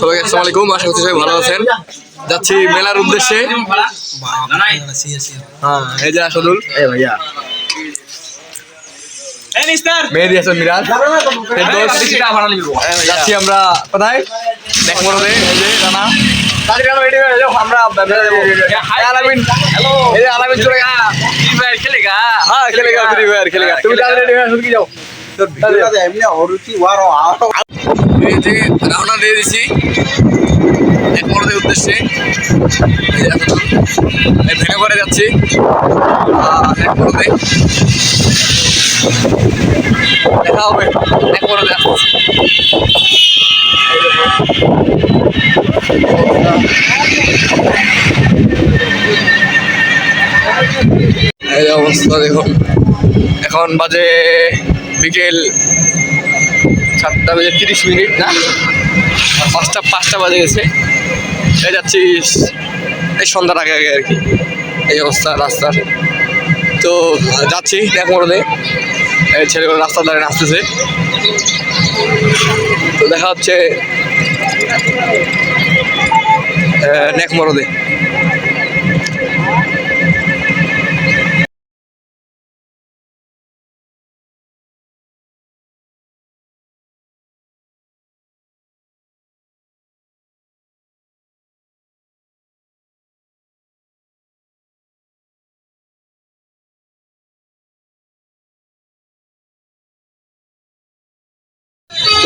সবাই আসসালামু আলাইকুম আশা করছি সবাই ভালো আছেন। যাচ্ছি মেলার উদ্দেশ্যে। হ্যাঁ এই যে আসাদুল মেহেদি হাসান মিরাজ। যাচ্ছি আমরা কোথায়? এই রানা। আমরা এই আলামিন। এই যে আলামিন চলে গেছে। হ্যাঁ খেলেগা ফ্রি ফায়ার খেলেগা তুমি তাড়াতাড়ি রেডি হয়ে কি যাও? রওনা দিয়ে দিছি এক মরদের উদ্দেশ্যে। ভেঙে করে যাচ্ছি। দেখা হবে, এক মরদে এই অবস্থা দেখুন। এখন বাজে বিকেল সাতটা বেজে তিরিশ মিনিট না? পাঁচটা পাঁচটা বাজে গেছে। এই যাচ্ছি এই সন্ধ্যার আগে আগে আর কি। এই অবস্থা রাস্তার। তো যাচ্ছি দেখ এই ছেলেগুলো রাস্তার ধারে নাচতেছে। তো দেখা হচ্ছে নেক মরদে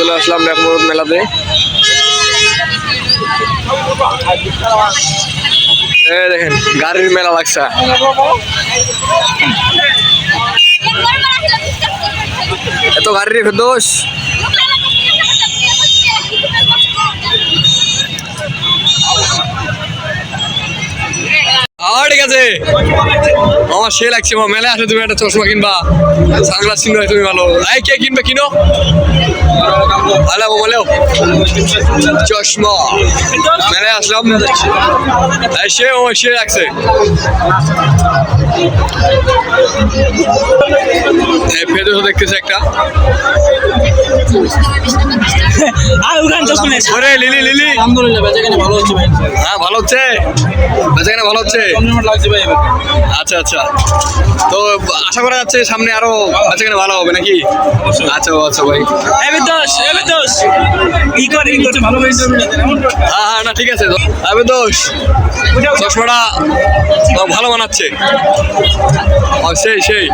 চলে আসলাম মরদ মেলাতে। দেখেন, গাড়ির মেলা লাগছে। এত গাড়ির দোষ। আমার সে লাগছে মেলায় আসলে তুমি একটা চশমা কিনবা। সানগ্লাস কিনবে, তুমি ভালো। কিনবে? কিনো। ভালো বলো। চশমা। মেলায় আসলাম। সে ও সে এই ফেদো দেখতেছে একটা। আর ওখানে চশমা নেই ওরে লিলি লিলি। আলহামদুলিল্লাহ বেচাকেনা ভালো হচ্ছে ভাই। হ্যাঁ ভালো হচ্ছে। বেচাকেনা ভালো হচ্ছে। লাগছে ভাই আচ্ছা আচ্ছা। তো আশা করা যাচ্ছে সামনে আরও বেচাকেনা ভালো হবে নাকি? আচ্ছা আচ্ছা ভাই। এবার দোষ এবার দোষ ই করে ই করছে? ভালো ভাই হ্যাঁ হ্যাঁ না ঠিক আছে। দোষ চশমাটা ভালো বানাচ্ছে। সেই সেই।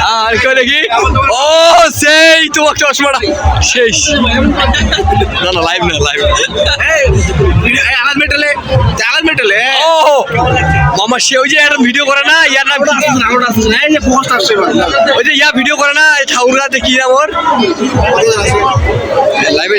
হ্যাঁ আর কেউ দেখি? ও সেই তোমার চশমাটা। শেষ না না লাইভ না লাইভ আলাদ মেটালে আলাদ মেটালে ও মামা সে ওই যে একটা ভিডিও করে না ইয়ার নাম ওই যে ইয়া ভিডিও করে না এই কি নাম ওর? লাইভে